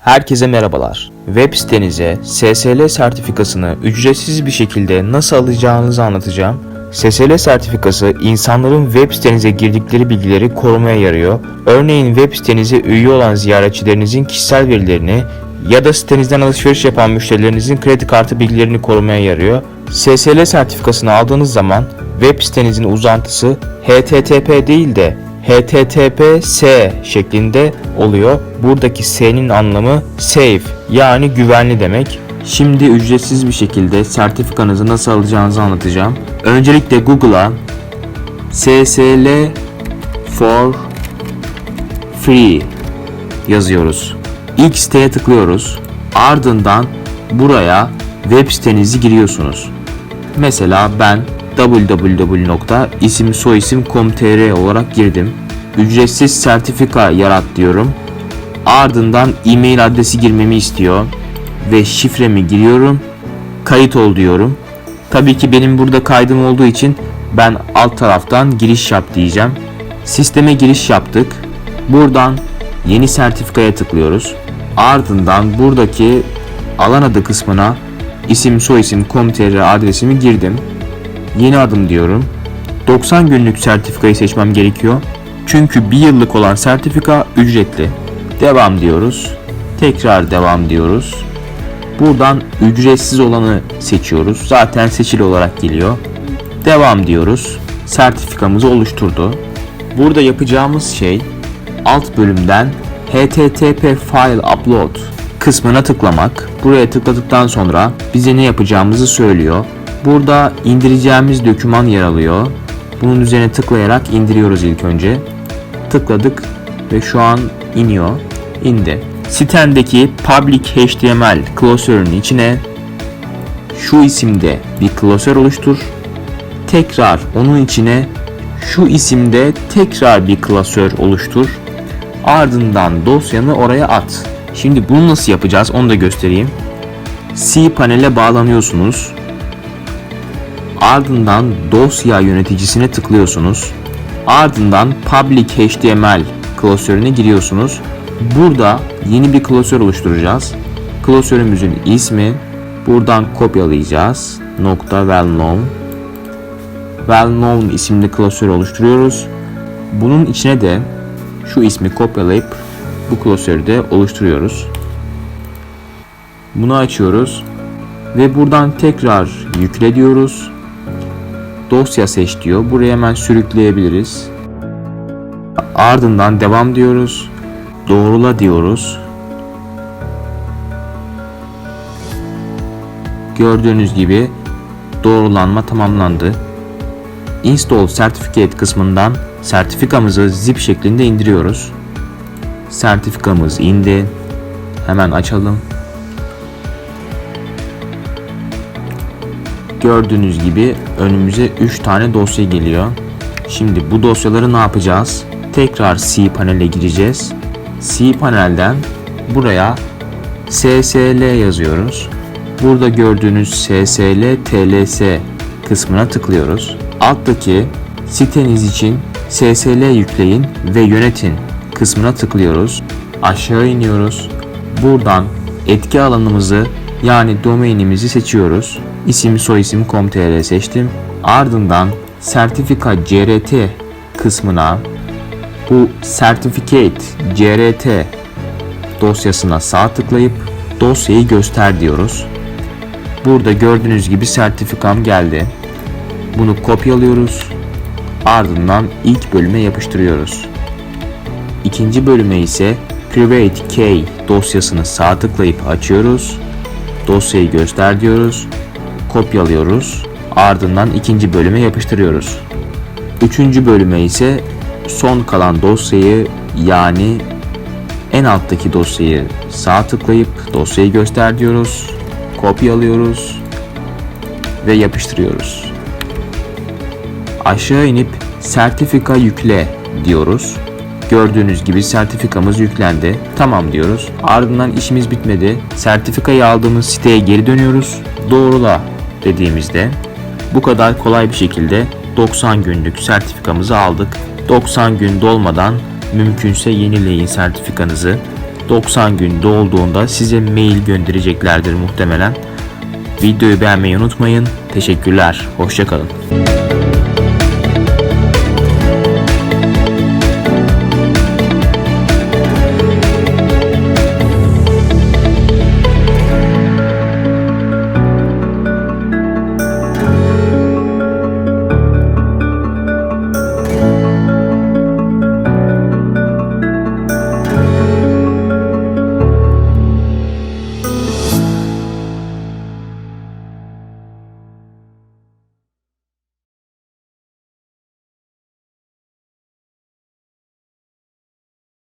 Herkese merhabalar. Web sitenize SSL sertifikasını ücretsiz bir şekilde nasıl alacağınızı anlatacağım. SSL sertifikası insanların web sitenize girdikleri bilgileri korumaya yarıyor. Örneğin web sitenize üye olan ziyaretçilerinizin kişisel verilerini ya da sitenizden alışveriş yapan müşterilerinizin kredi kartı bilgilerini korumaya yarıyor. SSL sertifikasını aldığınız zaman web sitenizin uzantısı HTTP değil de HTTPS şeklinde oluyor. Buradaki S'nin anlamı safe yani güvenli demek. Şimdi ücretsiz bir şekilde sertifikanızı nasıl alacağınızı anlatacağım. Öncelikle Google'a SSL for free yazıyoruz. İlk siteye tıklıyoruz. Ardından buraya web sitenizi giriyorsunuz. Mesela ben www.isimsoyisim.com.tr olarak girdim. Ücretsiz sertifika yarat diyorum. Ardından e-mail adresi girmemi istiyor ve şifremi giriyorum. Kayıt ol diyorum. Tabii ki benim burada kaydım olduğu için ben alt taraftan giriş yap diyeceğim. Sisteme giriş yaptık. Buradan yeni sertifikaya tıklıyoruz. Ardından buradaki alan adı kısmına isim soyisim com.tr adresimi girdim. Yeni adım diyorum. 90 günlük sertifikayı seçmem gerekiyor. Çünkü bir yıllık olan sertifika ücretli. Devam diyoruz. Tekrar devam diyoruz. Buradan ücretsiz olanı seçiyoruz. Zaten seçili olarak geliyor. Devam diyoruz. Sertifikamızı oluşturdu. Burada yapacağımız şey alt bölümden HTTP file upload kısmına tıklamak. Buraya tıkladıktan sonra bize ne yapacağımızı söylüyor. Burada indireceğimiz doküman yer alıyor. Bunun üzerine tıklayarak indiriyoruz ilk önce. Tıkladık ve şu an iniyor. İndi. Sitendeki public HTML klasörünün içine şu isimde bir klasör oluştur. Tekrar onun içine şu isimde tekrar bir klasör oluştur. Ardından dosyanı oraya at. Şimdi bunu nasıl yapacağız onu da göstereyim. cPanel'e bağlanıyorsunuz. Ardından dosya yöneticisine tıklıyorsunuz. Ardından public HTML klasörüne giriyorsunuz. Burada yeni bir klasör oluşturacağız. Klasörümüzün ismi buradan kopyalayacağız. Nokta well known. Well known isimli klasör oluşturuyoruz. Bunun içine de şu ismi kopyalayıp bu klasörü de oluşturuyoruz. Bunu açıyoruz ve buradan tekrar yükle diyoruz. Dosya seç diyor. Buraya hemen sürükleyebiliriz. Ardından devam diyoruz. Doğrula diyoruz. Gördüğünüz gibi doğrulanma tamamlandı. Install Certificate kısmından sertifikamızı zip şeklinde indiriyoruz. Sertifikamız indi. Hemen açalım. Gördüğünüz gibi önümüze 3 tane dosya geliyor. Şimdi bu dosyaları ne yapacağız? Tekrar cPanel'e gireceğiz. cPanel'den buraya SSL yazıyoruz. Burada gördüğünüz SSL TLS kısmına tıklıyoruz. Alttaki siteniz için SSL yükleyin ve yönetin kısmına tıklıyoruz. Aşağı iniyoruz. Buradan etki alanımızı yani domainimizi seçiyoruz. İsim soyisim com.tr seçtim. Ardından sertifika CRT kısmına bu certificate CRT dosyasına sağ tıklayıp dosyayı göster diyoruz. Burada gördüğünüz gibi sertifikam geldi. Bunu kopyalıyoruz. Ardından ilk bölüme yapıştırıyoruz. İkinci bölüme ise Private Key dosyasını sağ tıklayıp açıyoruz. Dosyayı göster diyoruz. Kopyalıyoruz. Ardından ikinci bölüme yapıştırıyoruz. Üçüncü bölüme ise son kalan dosyayı yani en alttaki dosyayı sağ tıklayıp dosyayı göster diyoruz. Kopyalıyoruz ve yapıştırıyoruz. Aşağı inip sertifika yükle diyoruz. Gördüğünüz gibi sertifikamız yüklendi. Tamam diyoruz. Ardından işimiz bitmedi. Sertifikayı aldığımız siteye geri dönüyoruz. Doğrula dediğimizde bu kadar kolay bir şekilde 90 günlük sertifikamızı aldık. 90 gün dolmadan mümkünse yenileyin sertifikanızı. 90 gün dolduğunda size mail göndereceklerdir muhtemelen. Videoyu beğenmeyi unutmayın. Teşekkürler. Hoşçakalın.